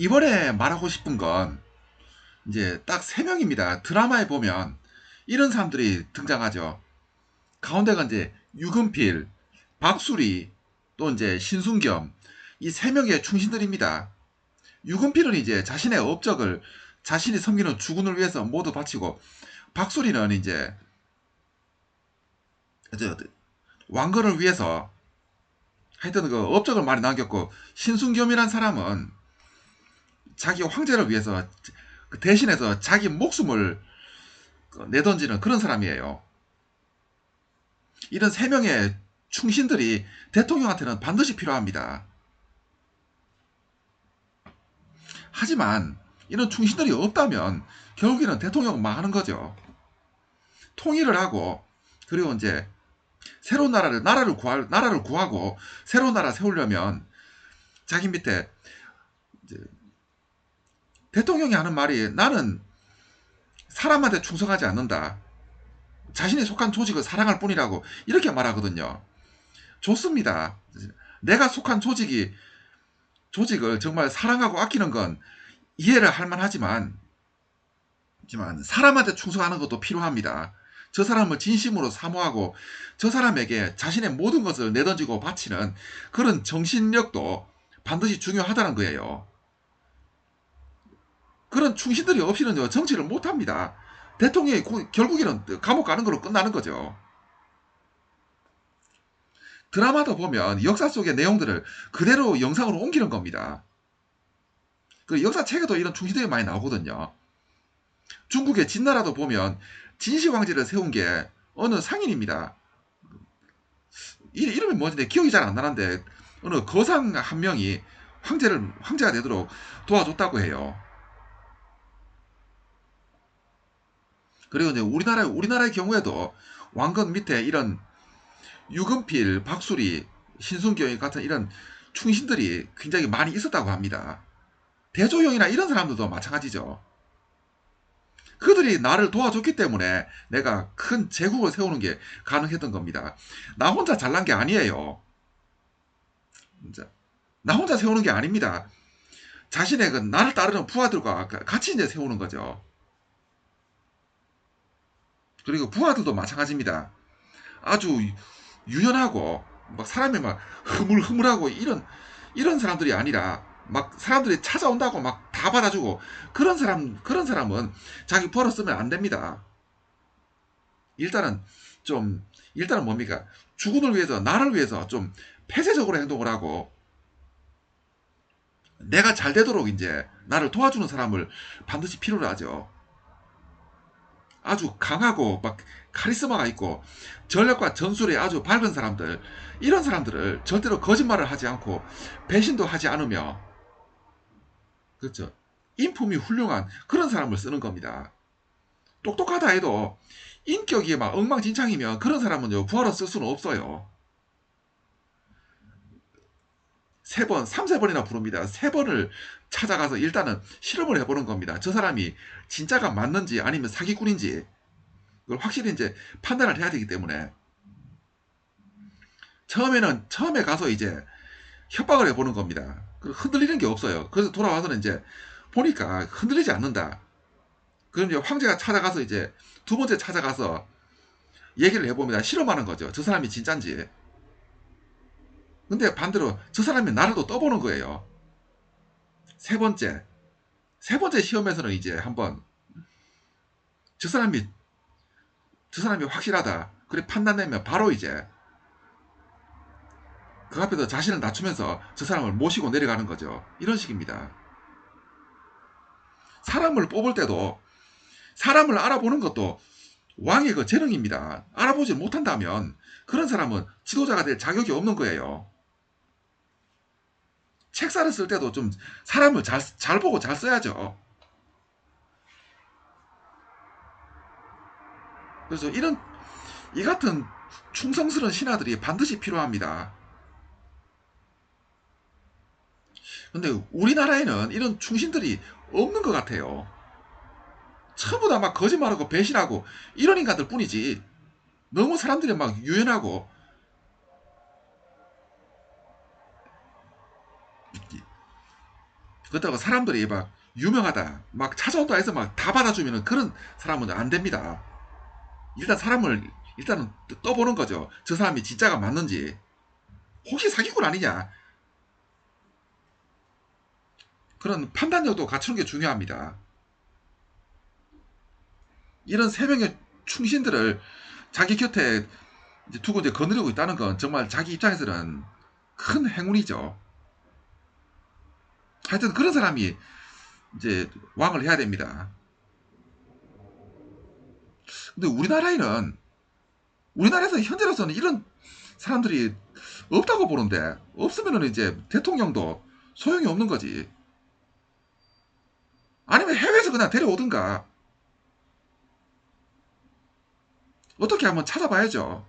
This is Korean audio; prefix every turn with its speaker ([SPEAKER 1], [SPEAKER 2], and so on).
[SPEAKER 1] 이번에 말하고 싶은 건 이제 딱세 명입니다. 드라마에 보면 이런 사람들이 등장하죠. 가운데가 이제 유금필, 박수리, 또 이제 신순겸 이세 명의 충신들입니다. 유금필은 이제 자신의 업적을 자신이 섬기는 주군을 위해서 모두 바치고 박수리는 이제 왕건을 위해서 하여튼 그 업적을 많이 남겼고 신순겸이란 사람은 자기 황제를 위해서 그 대신해서 자기 목숨을 그 내던지는 그런 사람이에요. 이런 세 명의 충신들이 대통령한테는 반드시 필요합니다. 하지만 이런 충신들이 없다면 결국에는 대통령은 망하는 거죠. 통일을 하고 그리고 이제 새로운 나라를 나라를 구할 나라를 구하고 새로운 나라 세우려면 자기 밑에 대통령이 하는 말이 나는 사람한테 충성하지 않는다. 자신이 속한 조직을 사랑할 뿐이라고 이렇게 말하거든요. 좋습니다. 내가 속한 조직이 조직을 정말 사랑하고 아끼는 건 이해를 할 만하지만 하지만 사람한테 충성하는 것도 필요합니다. 저 사람을 진심으로 사모하고 저 사람에게 자신의 모든 것을 내던지고 바치는 그런 정신력도 반드시 중요하다는 거예요. 그런 충신들이 없이는 정치를 못합니다. 대통령이 결국에는 감옥 가는 걸로 끝나는 거죠. 드라마도 보면 역사 속의 내용들을 그대로 영상으로 옮기는 겁니다. 그 역사책에도 이런 충신들이 많이 나오거든요. 중국의 진나라도 보면 진시황제를 세운 게 어느 상인입니다. 이름이 뭐지? 기억이 잘 안 나는데 어느 거상 한 명이 황제를 황제가 되도록 도와줬다고 해요. 그리고 이제 우리나라 우리나라의 경우에도 왕건 밑에 이런 유금필, 박수리, 신순경 같은 이런 충신들이 굉장히 많이 있었다고 합니다. 대조영이나 이런 사람들도 마찬가지죠. 그들이 나를 도와줬기 때문에 내가 큰 제국을 세우는 게 가능했던 겁니다. 나 혼자 잘난 게 아니에요. 나 혼자 세우는 게 아닙니다. 자신의 그 나를 따르는 부하들과 같이 이제 세우는 거죠. 그리고 부하들도 마찬가지입니다. 아주 유연하고 막 사람이 막 흐물흐물하고 이런 이런 사람들이 아니라 막 사람들이 찾아온다고 막 다 받아주고 그런 사람 그런 사람은 자기 벌어 쓰면 안 됩니다. 일단은 좀 일단은 뭡니까 주군을 위해서 나를 위해서 좀 폐쇄적으로 행동을 하고 내가 잘 되도록 이제 나를 도와주는 사람을 반드시 필요로 하죠. 아주 강하고 막 카리스마가 있고 전력과 전술에 아주 밝은 사람들 이런 사람들을 절대로 거짓말을 하지 않고 배신도 하지 않으며 그렇죠? 인품이 훌륭한 그런 사람을 쓰는 겁니다. 똑똑하다 해도 인격이 막 엉망진창이면 그런 사람은요 부하로 쓸 수는 없어요 세 번, 삼세 번이나 부릅니다. 세 번을 찾아가서 일단은 실험을 해보는 겁니다. 저 사람이 진짜가 맞는지 아니면 사기꾼인지 그걸 확실히 이제 판단을 해야 되기 때문에 처음에는 처음에 가서 이제 협박을 해보는 겁니다. 흔들리는 게 없어요. 그래서 돌아와서는 이제 보니까 흔들리지 않는다. 그럼 이제 황제가 찾아가서 이제 두 번째 찾아가서 얘기를 해봅니다. 실험하는 거죠. 저 사람이 진짠지. 근데 반대로 저 사람이 또 떠보는 거예요. 세 번째. 세 번째 시험에서는 이제 한번 저 사람이 저 사람이 확실하다. 그래 판단되면 바로 이제 그 앞에서 자신을 낮추면서 저 사람을 모시고 내려가는 거죠. 이런 식입니다. 사람을 뽑을 때도 사람을 알아보는 것도 왕의 그 재능입니다. 알아보지 못한다면 그런 사람은 지도자가 될 자격이 없는 거예요. 책사를 쓸 때도 좀 사람을 잘, 잘 보고 잘 써야죠. 그래서 이런 이 같은 충성스러운 신하들이 반드시 필요합니다. 근데 우리나라에는 이런 충신들이 없는 것 같아요. 전부 다 막 거짓말하고 배신하고 이런 인간들 뿐이지. 너무 사람들이 막 유연하고 그렇다고 사람들이 막 유명하다 막 찾아온다 해서 막 다 받아주면 그런 사람은 안 됩니다. 일단 사람을 일단은 떠보는 거죠. 저 사람이 진짜가 맞는지 혹시 사기꾼 아니냐 그런 판단력도 갖추는 게 중요합니다. 이런 세 명의 충신들을 자기 곁에 두고 이제 거느리고 있다는 건 정말 자기 입장에서는 큰 행운이죠. 하여튼 그런 사람이 이제 왕을 해야 됩니다. 근데 우리나라에는 우리나라에서 현재로서는 이런 사람들이 없다고 보는데 없으면은 이제 대통령도 소용이 없는 거지. 아니면 해외에서 그냥 데려오든가 어떻게 한번 찾아봐야죠.